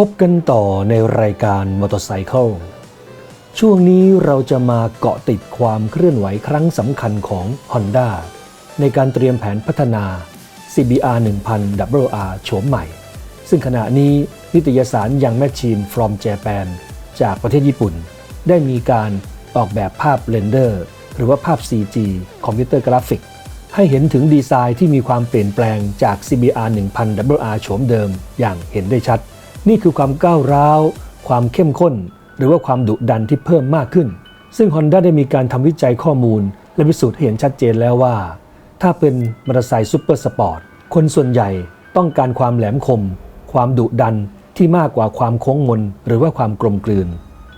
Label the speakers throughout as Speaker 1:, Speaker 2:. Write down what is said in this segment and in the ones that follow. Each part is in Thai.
Speaker 1: พบกันต่อในรายการมอเตอร์ไซค์ช่วงนี้เราจะมาเกาะติดความเคลื่อนไหวครั้งสำคัญของ Honda ในการเตรียมแผนพัฒนา CBR 1000 WR โฉมใหม่ ซึ่งขณะนี้นิตยสารยัง Machine from Japan จากประเทศญี่ปุ่น ได้มีการออกแบบภาพเรนเดอร์ หรือว่าภาพ CG คอมพิวเตอร์กราฟิก ให้เห็นถึงดีไซน์ที่มีความเปลี่ยนแปลงจาก CBR 1000 WR โฉมเดิมอย่างเห็นได้ชัด นี่คือความก้าวร้าว ความเข้มข้น หรือว่าความดุดันที่เพิ่มมากขึ้น ซึ่ง Honda ได้มีการทำวิจัยข้อมูล และพิสูจน์ให้เห็นชัดเจนแล้วว่า ถ้าเป็นมอเตอร์ไซค์ซูเปอร์สปอร์ตคนส่วนใหญ่ต้องการความแหลมคม ความดุดันที่มากกว่าความโค้งมน หรือว่าความกลมกลืน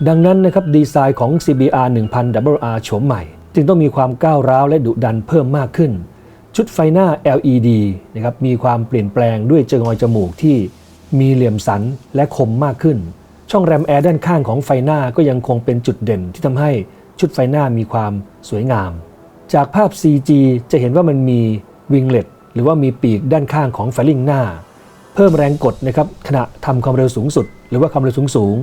Speaker 1: ดังนั้นนะครับดีไซน์ของ CBR 1000 WR โฉมใหม่ จึงต้องมีความก้าวร้าวและดุดันเพิ่มมากขึ้น ชุดไฟหน้า LED นะครับมีความเปลี่ยนแปลงด้วยเจงอยจมูกที่ มีเหลี่ยมสันและคมมากขึ้น ช่องแรมแอร์ด้านข้างของไฟหน้าก็ยังคงเป็นจุดเด่นที่ทำให้ชุดไฟหน้ามีความสวยงาม จากภาพ CG จะเห็นว่ามันมีวิงเล็ตหรือว่ามีปีกด้านข้างของไฟลิ่งหน้า เพิ่มแรงกดนะครับขณะทำความเร็วสูงสุด หรือว่าความเร็วสูงสูง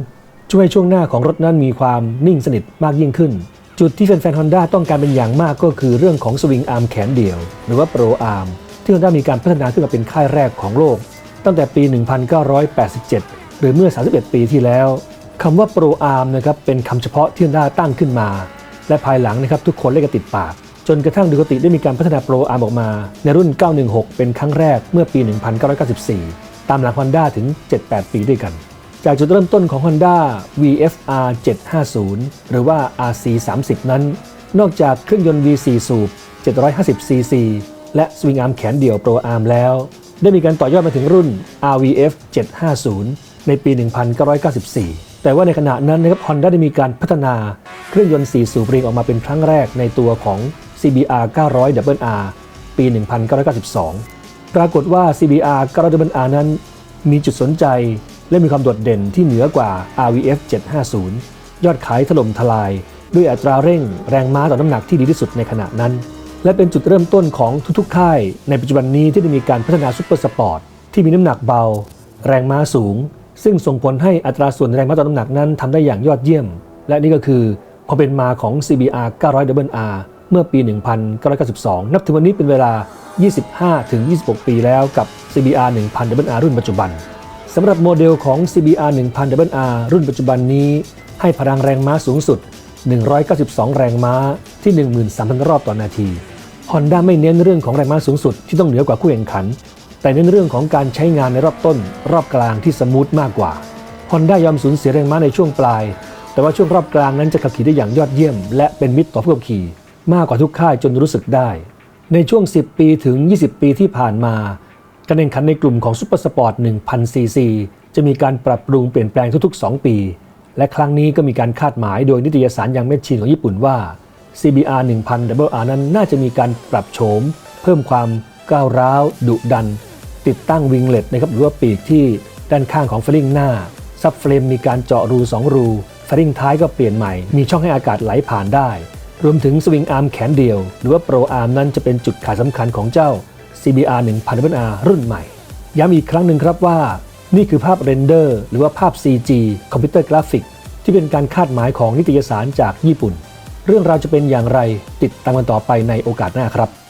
Speaker 1: ช่วยให้ช่วงหน้าของรถนั้นมีความนิ่งสนิทมากยิ่งขึ้น จุดที่แฟนๆ Honda ต้องการเป็นอย่างมากก็คือเรื่องของสวิงอาร์มแขนเดี่ยว หรือว่าโปรอาร์มที่ Honda มีการพัฒนาขึ้นมาเป็นค่ายแรกของโลก ตั้งแต่ปี 1987 หรือเมื่อ 31 ปีที่แล้วคำว่าโปรอาร์มนะครับเป็นคำเฉพาะที่ Honda ตั้งขึ้นมา และภายหลังนะครับทุกคนเล่นกันติดปาก จนกระทั่งดูกติได้มีการพัฒนาโปรอาร์มออกมา ในรุ่น 916 เป็นครั้งแรกเมื่อปี 1994 ตามหลัง Honda ถึง 78 ปีด้วยกัน จากจุดเริ่มต้นของ Honda VFR 750 หรือว่า RC30 นั้น นอกจากเครื่องยนต์ V4 สูบ 750cc และสวิงอาร์มแขนเดี่ยวโปรอาร์มแล้ว ได้มีการต่อยอดมาถึงรุ่น RVF 750 ในปี 1994 แต่ว่าในขณะนั้นนะครับ Honda ได้มีการพัฒนาเครื่องยนต์4สูบเรียงออกมาเป็นครั้งแรกในตัวของ CBR 900 WR ปี 1992 ปรากฏว่า CBR 900 WR นั้น มีจุดสนใจและมีความโดดเด่นที่เหนือกว่า RVF 750 ยอดขายถล่มทลาย ด้วยอัตราเร่งแรงม้าต่อน้ำหนักที่ดีที่สุดในขณะนั้น และเป็นจุดเริ่มต้นของทุกๆ ค่าย ในปัจจุบันนี้ที่ได้มีการพัฒนาซุปเปอร์สปอร์ตที่มีน้ำหนักเบา แรงม้าสูง ซึ่งส่งผลให้อัตราส่วนแรงม้าต่อน้ำหนักนั้นทำได้อย่างยอดเยี่ยม และนี่ก็คือความเป็นมาของ CBR 900 WR เมื่อปี 1992 นับถึงวันนี้เป็นเวลา 25-26 ปีแล้วกับ CBR 1000 WR รุ่นปัจจุบันสำหรับโมเดลของ CBR 1000 WR รุ่นปัจจุบันนี้ ให้พลังแรงม้าสูงสุด 192 แรงม้าที่ 13,000 รอบต่อนาที Honda ไม่เน้นเรื่องของแรงม้าสูงสุดที่ต้องเหนือกว่าคู่แข่งขัน แต่เน้นเรื่องของการใช้งานในรอบต้น รอบกลางที่สมูทมากกว่า Honda ยอมสูญเสียแรงม้าในช่วงปลาย แต่ว่าช่วงรอบกลางนั้นจะขับขี่ได้อย่างยอดเยี่ยม และเป็นมิตรต่อผู้ขับขี่ มากกว่าทุกค่ายจนรู้สึกได้ ในช่วง 10 ปีถึง 20 ปีที่ผ่านมาการแข่งขันในกลุ่มของซูเปอร์สปอร์ต1000ซีซีจะมีการปรับปรุงเปลี่ยนแปลงทุกๆ 2 ปี และครั้งนี้ก็มีการคาดหมายโดยนิตยสารยังเมชชีนของญี่ปุ่นว่า CBR 1000 WR นั้นน่าจะมีการปรับโฉม เพิ่มความก้าวร้าว ดุดัน ติดตั้งวิงเล็ตนะครับหรือว่าปีกที่ด้านข้างของเฟลิงหน้า ซับเฟรมมีการเจาะรู 2 รูเฟลิงท้ายก็เปลี่ยนใหม่ มีช่องให้อากาศไหลผ่านได้ รวมถึงสวิงอาร์มแขนเดียว หรือว่าโปรอาร์มนั้นจะเป็นจุดขายสำคัญของเจ้า CBR 1000 WR รุ่นใหม่ ย้ำอีกครั้งหนึ่งครับว่า นี่คือภาพเรนเดอร์หรือว่าภาพ CG คอมพิวเตอร์กราฟิกที่เป็นการคาดหมายของนิตยสารจากญี่ปุ่น เรื่องราวจะเป็นอย่างไรติดตามกันต่อไปในโอกาสหน้าครับ